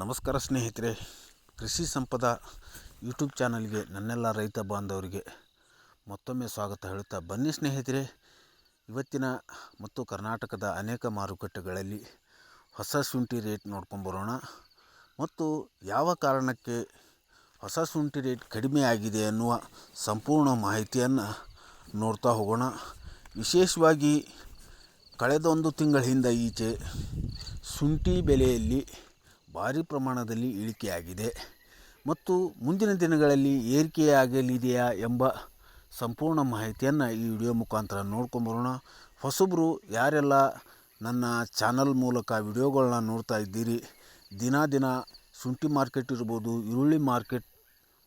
ನಮಸ್ಕಾರ ಸ್ನೇಹಿತರೆ. ಕೃಷಿ ಸಂಪದ ಯೂಟ್ಯೂಬ್ ಚಾನಲ್ಗೆ ನನ್ನೆಲ್ಲ ರೈತ ಬಾಂಧವರಿಗೆ ಮತ್ತೊಮ್ಮೆ ಸ್ವಾಗತ ಹೇಳುತ್ತಾ ಬನ್ನಿ ಸ್ನೇಹಿತರೆ. ಇವತ್ತಿನ ಮತ್ತು ಕರ್ನಾಟಕದ ಅನೇಕ ಮಾರುಕಟ್ಟೆಗಳಲ್ಲಿ ಹೊಸ ಶುಂಠಿ ರೇಟ್ ನೋಡ್ಕೊಂಬರೋಣ. ಮತ್ತು ಯಾವ ಕಾರಣಕ್ಕೆ ಹೊಸ ಶುಂಠಿ ರೇಟ್ ಕಡಿಮೆ ಆಗಿದೆ ಅನ್ನುವ ಸಂಪೂರ್ಣ ಮಾಹಿತಿಯನ್ನು ನೋಡ್ತಾ ಹೋಗೋಣ. ವಿಶೇಷವಾಗಿ ಕಳೆದ ಒಂದು ತಿಂಗಳಿಂದ ಈಚೆ ಶುಂಠಿ ಬೆಲೆಯಲ್ಲಿ ಭಾರಿ ಪ್ರಮಾಣದಲ್ಲಿ ಇಳಿಕೆಯಾಗಿದೆ. ಮತ್ತು ಮುಂದಿನ ದಿನಗಳಲ್ಲಿ ಏರಿಕೆಯಾಗಲಿದೆಯಾ ಎಂಬ ಸಂಪೂರ್ಣ ಮಾಹಿತಿಯನ್ನು ಈ ವಿಡಿಯೋ ಮುಖಾಂತರ ನೋಡ್ಕೊಂಬರೋಣ ಹೊಸಬರು ಯಾರೆಲ್ಲ ನನ್ನ ಚಾನಲ್ ಮೂಲಕ ವಿಡಿಯೋಗಳನ್ನ ನೋಡ್ತಾ ಇದ್ದೀರಿ, ದಿನ ದಿನ ಶುಂಠಿ ಮಾರ್ಕೆಟ್ ಇರ್ಬೋದು, ಈರುಳ್ಳಿ ಮಾರ್ಕೆಟ್,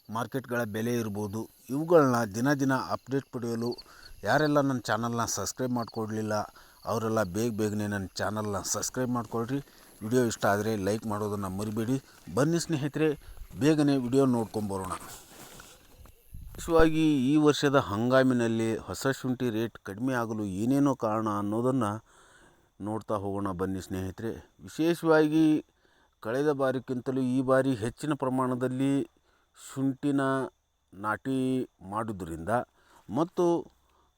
ಮಾರ್ಕೆಟ್ಗಳ ಬೆಲೆ ಇರ್ಬೋದು ಇವುಗಳನ್ನ ದಿನ ದಿನ ಅಪ್ಡೇಟ್ ಪಡೆಯಲು ಯಾರೆಲ್ಲ ನನ್ನ ಚಾನಲ್ನ ಸಬ್ಸ್ಕ್ರೈಬ್ ಮಾಡಿಕೊಡ್ಲಿಲ್ಲ, ಅವರೆಲ್ಲ ಬೇಗ ಬೇಗನೆ ನನ್ನ ಚಾನಲ್ನ ಸಬ್ಸ್ಕ್ರೈಬ್ ಮಾಡಿಕೊಳ್ರಿ. ವಿಡಿಯೋ ಇಷ್ಟ ಆದರೆ ಲೈಕ್ ಮಾಡೋದನ್ನು ಮರಿಬೇಡಿ. ಬನ್ನಿ ಸ್ನೇಹಿತರೆ, ಬೇಗನೆ ವಿಡಿಯೋ ನೋಡ್ಕೊಂಬರೋಣ. ವಿಶೇಷವಾಗಿ ಈ ವರ್ಷದ ಹಂಗಾಮಿನಲ್ಲಿ ಹೊಸ ಶುಂಠಿ ರೇಟ್ ಕಡಿಮೆ ಆಗಲು ಏನೇನೋ ಕಾರಣ ಅನ್ನೋದನ್ನು ನೋಡ್ತಾ ಹೋಗೋಣ ಬನ್ನಿ ಸ್ನೇಹಿತರೆ. ವಿಶೇಷವಾಗಿ ಕಳೆದ ಬಾರಿಗಿಂತಲೂ ಈ ಬಾರಿ ಹೆಚ್ಚಿನ ಪ್ರಮಾಣದಲ್ಲಿ ಶುಂಠಿನ ನಾಟಿ ಮಾಡುವುದರಿಂದ ಮತ್ತು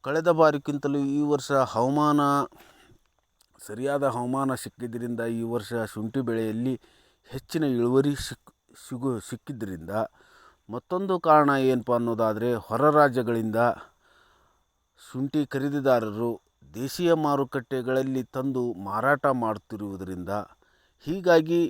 ಕಳೆದ ಬಾರಿಗಿಂತಲೂ ಈ ವರ್ಷ ಹವಾಮಾನ ಸರಿಯಾದ ಹವಾಮಾನ ಸಿಕ್ಕಿದ್ದರಿಂದ ಈ ವರ್ಷ ಶುಂಠಿ ಬೆಳೆಯಲ್ಲಿ ಹೆಚ್ಚಿನ ಇಳುವರಿ ಸಿಕ್, ಸಿಗು ಸಿಕ್ಕಿದ್ದರಿಂದ ಮತ್ತೊಂದು ಕಾರಣ ಏನಪ್ಪ ಅನ್ನೋದಾದರೆ ಹೊರ ರಾಜ್ಯಗಳಿಂದ ಶುಂಠಿ ಖರೀದಿದಾರರು ದೇಶೀಯ ಮಾರುಕಟ್ಟೆಗಳಲ್ಲಿ ತಂದು ಮಾರಾಟ ಮಾಡುತ್ತಿರುವುದರಿಂದ ಹೀಗಾಗಿ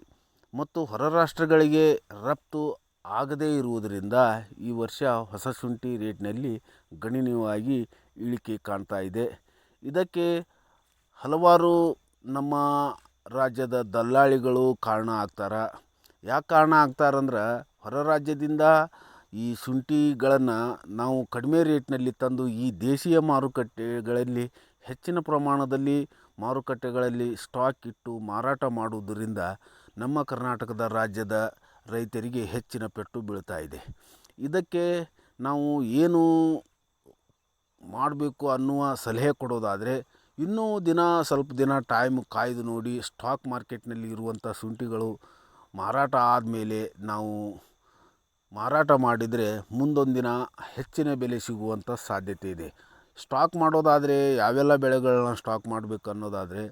ಮತ್ತು ಹೊರ ರಾಷ್ಟ್ರಗಳಿಗೆ ರಫ್ತು ಆಗದೇ ಇರುವುದರಿಂದ ಈ ವರ್ಷ ಹೊಸ ಶುಂಠಿ ರೇಟ್ನಲ್ಲಿ ಗಣನೀಯವಾಗಿ ಇಳಿಕೆ ಕಾಣ್ತಾ ಇದೆ. ಇದಕ್ಕೆ ಹಲವಾರು ನಮ್ಮ ರಾಜ್ಯದ ದಲ್ಲಾಳಿಗಳು ಕಾರಣ ಆಗ್ತಾರೆ. ಯಾಕೆ ಕಾರಣ ಆಗ್ತಾರಂದ್ರೆ ಹೊರ ರಾಜ್ಯದಿಂದ ಈ ಶುಂಠಿಗಳನ್ನು ನಾವು ಕಡಿಮೆ ರೇಟ್ನಲ್ಲಿ ತಂದು ಈ ದೇಶೀಯ ಮಾರುಕಟ್ಟೆಗಳಲ್ಲಿ ಹೆಚ್ಚಿನ ಪ್ರಮಾಣದಲ್ಲಿ ಮಾರುಕಟ್ಟೆಗಳಲ್ಲಿ ಸ್ಟಾಕ್ ಇಟ್ಟು ಮಾರಾಟ ಮಾಡುವುದರಿಂದ ನಮ್ಮ ಕರ್ನಾಟಕದ ರಾಜ್ಯದ ರೈತರಿಗೆ ಹೆಚ್ಚಿನ ಪೆಟ್ಟು ಬೀಳ್ತಾ ಇದೆ. ಇದಕ್ಕೆ ನಾವು ಏನು ಮಾಡಬೇಕು ಅನ್ನುವ ಸಲಹೆ ಕೊಡೋದಾದರೆ ಇನ್ನೂ ದಿನ ಸ್ವಲ್ಪ ದಿನ ಟೈಮ್ ಕಾಯ್ದು ನೋಡಿ ಸ್ಟಾಕ್ ಮಾರ್ಕೆಟ್ನಲ್ಲಿ ಇರುವಂಥ ಶುಂಠಿಗಳು ಮಾರಾಟ ಆದಮೇಲೆ ನಾವು ಮಾರಾಟ ಮಾಡಿದರೆ ಮುಂದೊಂದು ದಿನ ಹೆಚ್ಚಿನ ಬೆಲೆ ಸಿಗುವಂಥ ಸಾಧ್ಯತೆ ಇದೆ. ಸ್ಟಾಕ್ ಮಾಡೋದಾದರೆ ಯಾವೆಲ್ಲ ಬೆಳೆಗಳನ್ನ ಸ್ಟಾಕ್ ಮಾಡಬೇಕು ಅನ್ನೋದಾದರೆ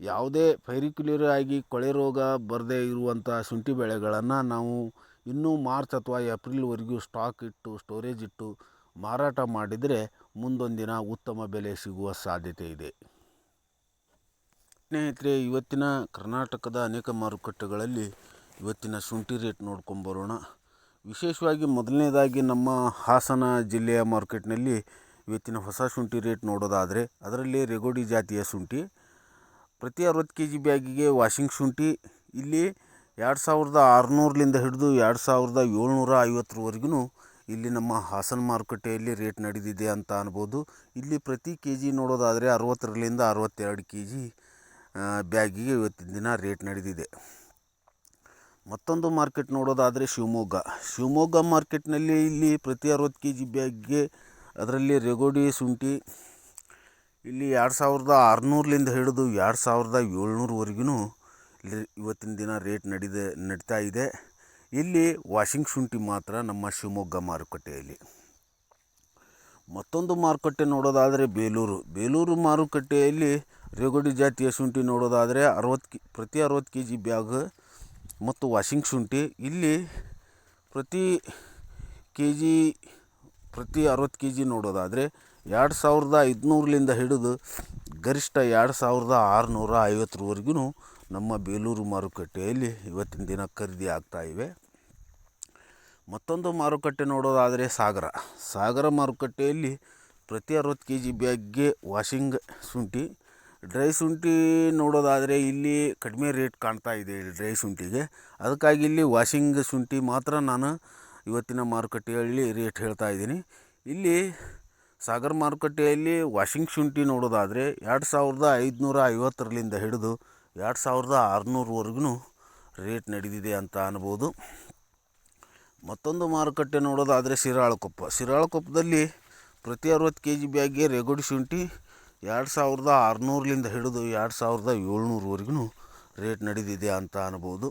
ಯಾವುದೇ ಪೈರಿಕ್ಯುಲರ್ ಆಗಿ ಕೊಳೆ ರೋಗ ಬರದೇ ಇರುವಂಥ ಶುಂಠಿ ಬೆಳೆಗಳನ್ನು ನಾವು ಇನ್ನೂ ಮಾರ್ಚ್ ಅಥವಾ ಏಪ್ರಿಲ್ವರೆಗೂ ಸ್ಟಾಕ್ ಇಟ್ಟು ಸ್ಟೋರೇಜ್ ಇಟ್ಟು ಮಾರಾಟ ಮಾಡಿದರೆ ಮುಂದೊಂದಿನ ದಿನ ಉತ್ತಮ ಬೆಲೆ ಸಿಗುವ ಸಾಧ್ಯತೆ ಇದೆ ಸ್ನೇಹಿತರೆ, ಇವತ್ತಿನ ಕರ್ನಾಟಕದ ಅನೇಕ ಮಾರುಕಟ್ಟೆಗಳಲ್ಲಿ ಇವತ್ತಿನ ಶುಂಠಿ ರೇಟ್ ನೋಡ್ಕೊಂಬರೋಣ ವಿಶೇಷವಾಗಿ ಮೊದಲನೇದಾಗಿ ನಮ್ಮ ಹಾಸನ ಜಿಲ್ಲೆಯ ಮಾರ್ಕೆಟ್ನಲ್ಲಿ ಇವತ್ತಿನ ಹೊಸ ಶುಂಠಿ ರೇಟ್ ನೋಡೋದಾದರೆ ಅದರಲ್ಲಿ ರೆಗೋಡಿ ಜಾತಿಯ ಶುಂಠಿ, ಪ್ರತಿ ಅರವತ್ತು ಕೆ ಜಿ ಬ್ಯಾಗಿಗೆ ವಾಷಿಂಗ್ ಶುಂಠಿ, ಇಲ್ಲಿ ಎರಡು ಸಾವಿರದ ಆರುನೂರಲಿಂದ ಹಿಡಿದು ಎರಡು ಸಾವಿರದ ಏಳ್ನೂರ ಐವತ್ತರವರೆಗೂ ಇಲ್ಲಿ ನಮ್ಮ ಹಾಸನ ಮಾರುಕಟ್ಟೆಯಲ್ಲಿ ರೇಟ್ ನಡೆದಿದೆ ಅಂತ ಅನ್ಬೋದು. ಇಲ್ಲಿ ಪ್ರತಿ ಕೆ ಜಿ ನೋಡೋದಾದರೆ ಅರವತ್ತರಲ್ಲಿಂದ ಅರವತ್ತೆರಡು ಕೆ ಜಿ ಬ್ಯಾಗಿಗೆ ಇವತ್ತಿನ ದಿನ ರೇಟ್ ನಡೆದಿದೆ. ಮತ್ತೊಂದು ಮಾರ್ಕೆಟ್ ನೋಡೋದಾದರೆ ಶಿವಮೊಗ್ಗ. ಶಿವಮೊಗ್ಗ ಮಾರ್ಕೆಟ್ನಲ್ಲಿ ಇಲ್ಲಿ ಪ್ರತಿ ಅರವತ್ತು ಕೆ ಜಿ ಬ್ಯಾಗ್ಗೆ ಅದರಲ್ಲಿ ರೆಗೋಡಿ ಶುಂಠಿ, ಇಲ್ಲಿ ಎರಡು ಸಾವಿರದ ಆರುನೂರಲಿಂದ ಹಿಡಿದು ಎರಡು ಸಾವಿರದ ಏಳ್ನೂರವರೆಗೂ ಇಲ್ಲಿ ಇವತ್ತಿನ ದಿನ ರೇಟ್ ನಡೀದೆ, ನಡೀತಾ ಇದೆ. ಇಲ್ಲಿ ವಾಷಿಂಗ್ ಶುಂಠಿ ಮಾತ್ರ ನಮ್ಮ ಶಿವಮೊಗ್ಗ ಮಾರುಕಟ್ಟೆಯಲ್ಲಿ. ಮತ್ತೊಂದು ಮಾರುಕಟ್ಟೆ ನೋಡೋದಾದರೆ ಬೇಲೂರು. ಬೇಲೂರು ಮಾರುಕಟ್ಟೆಯಲ್ಲಿ ರೇಗೋಡಿ ಜಾತಿಯ ಶುಂಠಿ ನೋಡೋದಾದರೆ ಅರವತ್ತು ಕೆ, ಪ್ರತಿ ಅರವತ್ತು ಕೆ ಜಿ ಬ್ಯಾಗ್ ಮತ್ತು ವಾಷಿಂಗ್ ಶುಂಠಿ. ಇಲ್ಲಿ ಪ್ರತಿ ಕೆ ಜಿ ಪ್ರತಿ ಅರವತ್ತು ಕೆ ಜಿ ನೋಡೋದಾದರೆ ಎರಡು ಸಾವಿರದ ಐದುನೂರಲಿಂದ ಹಿಡಿದು ಗರಿಷ್ಠ ಎರಡು ಸಾವಿರದ ಆರುನೂರ ಐವತ್ತರವರೆಗೂ ನಮ್ಮ ಬೇಲೂರು ಮಾರುಕಟ್ಟೆಯಲ್ಲಿ ಇವತ್ತಿನ ದಿನ ಖರೀದಿ ಆಗ್ತಾಯಿವೆ ಮತ್ತೊಂದು ಮಾರುಕಟ್ಟೆ ನೋಡೋದಾದರೆ ಸಾಗರ. ಸಾಗರ ಮಾರುಕಟ್ಟೆಯಲ್ಲಿ ಪ್ರತಿ ಅರವತ್ತು ಕೆ ಜಿ ಬ್ಯಾಗ್ಗೆ ವಾಷಿಂಗ್ ಶುಂಠಿ. ಡ್ರೈ ಶುಂಠಿ ನೋಡೋದಾದರೆ ಇಲ್ಲಿ ಕಡಿಮೆ ರೇಟ್ ಕಾಣ್ತಾ ಇದೆ ಡ್ರೈ ಶುಂಠಿಗೆ. ಅದಕ್ಕಾಗಿ ಇಲ್ಲಿ ವಾಷಿಂಗ್ ಶುಂಠಿ ಮಾತ್ರ ನಾನು ಇವತ್ತಿನ ಮಾರುಕಟ್ಟೆಯಲ್ಲಿ ರೇಟ್ ಹೇಳ್ತಾ ಇದ್ದೀನಿ. ಇಲ್ಲಿ ಸಾಗರ ಮಾರುಕಟ್ಟೆಯಲ್ಲಿ ವಾಷಿಂಗ್ ಶುಂಠಿ ನೋಡೋದಾದರೆ ಎರಡು ಸಾವಿರದ ಐದುನೂರ ಐವತ್ತರಲ್ಲಿಂದ ಹಿಡಿದು ಎರಡು ಸಾವಿರದ ಆರುನೂರವರೆಗೂ ರೇಟ್ ನಡೆದಿದೆ ಅಂತ ಅನ್ಬೋದು. ಮತ್ತೊಂದು ಮಾರುಕಟ್ಟೆ ನೋಡೋದಾದರೆ ಶಿರಾಳಕೊಪ್ಪ. ಶಿರಾಳಕೊಪ್ಪದಲ್ಲಿ ಪ್ರತಿ ಅರವತ್ತು ಕೆ ಜಿ ಬ್ಯಾಗ್ಗೆ ರೆಗುಡಿ ಶುಂಠಿ ಎರಡು ಸಾವಿರದ ಆರುನೂರಲಿಂದ ಹಿಡಿದು ಎರಡು ಸಾವಿರದ ಏಳ್ನೂರವರೆಗೂ ರೇಟ್ ನಡೆದಿದೆ ಅಂತ ಅನ್ಬೋದು.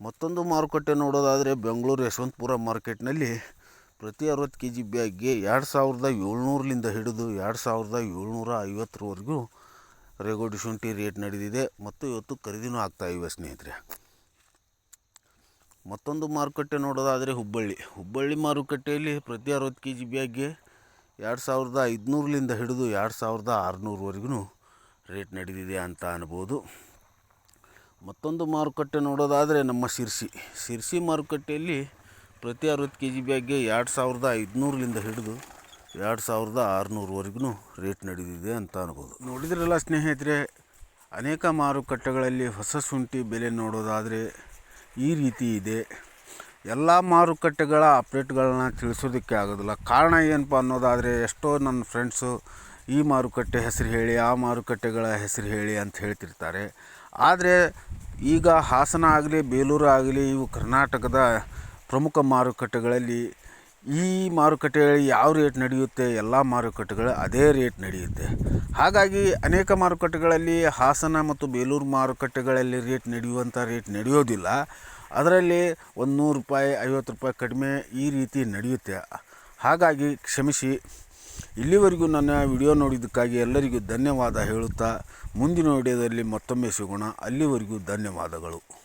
ಮತ್ತೊಂದು ಮಾರುಕಟ್ಟೆ ನೋಡೋದಾದರೆ ಬೆಂಗಳೂರು ಯಶವಂತಪುರ ಮಾರ್ಕೆಟ್ನಲ್ಲಿ ಪ್ರತಿ ಅರವತ್ತು ಕೆ ಜಿ ಬ್ಯಾಗ್ಗೆ ಎರಡು ಸಾವಿರದ ಏಳ್ನೂರಲಿಂದ ಹಿಡಿದು ಎರಡು ಸಾವಿರದ ಏಳ್ನೂರ ಐವತ್ತರವರೆಗೂ ರೇಗೋಡಿ ಶುಂಠಿ ರೇಟ್ ನಡೆದಿದೆ ಮತ್ತು ಇವತ್ತು ಖರೀದಿನೂ ಆಗ್ತಾ ಇವೆ ಸ್ನೇಹಿತರೆ. ಮತ್ತೊಂದು ಮಾರುಕಟ್ಟೆ ನೋಡೋದಾದರೆ ಹುಬ್ಬಳ್ಳಿ. ಹುಬ್ಬಳ್ಳಿ ಮಾರುಕಟ್ಟೆಯಲ್ಲಿ ಪ್ರತಿ ಅರವತ್ತು ಕೆ ಜಿ ಬ್ಯಾಗ್ಗೆ ಎರಡು ಸಾವಿರದ ಐದುನೂರಲಿಂದ ಹಿಡಿದು ಎರಡು ಸಾವಿರದ ಆರುನೂರವರೆಗೂ ರೇಟ್ ನಡೆದಿದೆ ಅಂತ ಅನ್ಬೋದು. ಮತ್ತೊಂದು ಮಾರುಕಟ್ಟೆ ನೋಡೋದಾದರೆ ನಮ್ಮ ಶಿರ್ಸಿ. ಶಿರ್ಸಿ ಮಾರುಕಟ್ಟೆಯಲ್ಲಿ ಪ್ರತಿ ಅರವತ್ತು ಕೆ ಜಿ ಬ್ಯಾಗ್ಗೆ ಎರಡು ಸಾವಿರದ ಐದುನೂರಲಿಂದ ಹಿಡಿದು ಎರಡು ಸಾವಿರದ ಆರುನೂರವರೆಗೂ ರೇಟ್ ನಡೆದಿದೆ ಅಂತ ಅನ್ಬೋದು. ನೋಡಿದ್ರಲ್ಲ ಸ್ನೇಹಿತರೆ, ಅನೇಕ ಮಾರುಕಟ್ಟೆಗಳಲ್ಲಿ ಹೊಸ ಶುಂಠಿ ಬೆಲೆ ನೋಡೋದಾದರೆ ಈ ರೀತಿ ಇದೆ. ಎಲ್ಲ ಮಾರುಕಟ್ಟೆಗಳ ಅಪ್ಡೇಟ್ಗಳನ್ನ ತಿಳಿಸೋದಕ್ಕೆ ಆಗೋದಿಲ್ಲ. ಕಾರಣ ಏನಪ್ಪ ಅನ್ನೋದಾದರೆ, ಎಷ್ಟೋ ನನ್ನ ಫ್ರೆಂಡ್ಸು ಈ ಮಾರುಕಟ್ಟೆ ಹೆಸರು ಹೇಳಿ, ಆ ಮಾರುಕಟ್ಟೆಗಳ ಹೆಸರು ಹೇಳಿ ಅಂತ ಹೇಳ್ತಿರ್ತಾರೆ. ಆದರೆ, ಈಗ ಹಾಸನ ಆಗಲಿ, ಬೇಲೂರು ಆಗಲಿ, ಇವು ಕರ್ನಾಟಕದ ಪ್ರಮುಖ ಮಾರುಕಟ್ಟೆಗಳಲ್ಲಿ ಈ ಮಾರುಕಟ್ಟೆಯಲ್ಲಿ ಯಾವ ರೇಟ್ ನಡೆಯುತ್ತೆ, ಎಲ್ಲ ಮಾರುಕಟ್ಟೆಗಳು ಅದೇ ರೇಟ್ ನಡೆಯುತ್ತೆ. ಹಾಗಾಗಿ ಅನೇಕ ಮಾರುಕಟ್ಟೆಗಳಲ್ಲಿ ಹಾಸನ ಮತ್ತು ಬೇಲೂರು ಮಾರುಕಟ್ಟೆಗಳಲ್ಲಿ ರೇಟ್ ನಡೆಯುವಂಥ ರೇಟ್ ನಡೆಯೋದಿಲ್ಲ. ಅದರಲ್ಲಿ ಒಂದು ನೂರು ರೂಪಾಯಿ, ಐವತ್ತು ರೂಪಾಯಿ ಕಡಿಮೆ ಈ ರೀತಿ ನಡೆಯುತ್ತೆ. ಹಾಗಾಗಿ ಕ್ಷಮಿಸಿ. ಇಲ್ಲಿವರೆಗೂ ನನ್ನ ವಿಡಿಯೋ ನೋಡಿದ್ದಕ್ಕಾಗಿ ಎಲ್ಲರಿಗೂ ಧನ್ಯವಾದ ಹೇಳುತ್ತಾ, ಮುಂದಿನ ವಿಡಿಯೋದಲ್ಲಿ ಮತ್ತೊಮ್ಮೆ ಸಿಗೋಣ. ಅಲ್ಲಿವರೆಗೂ ಧನ್ಯವಾದಗಳು.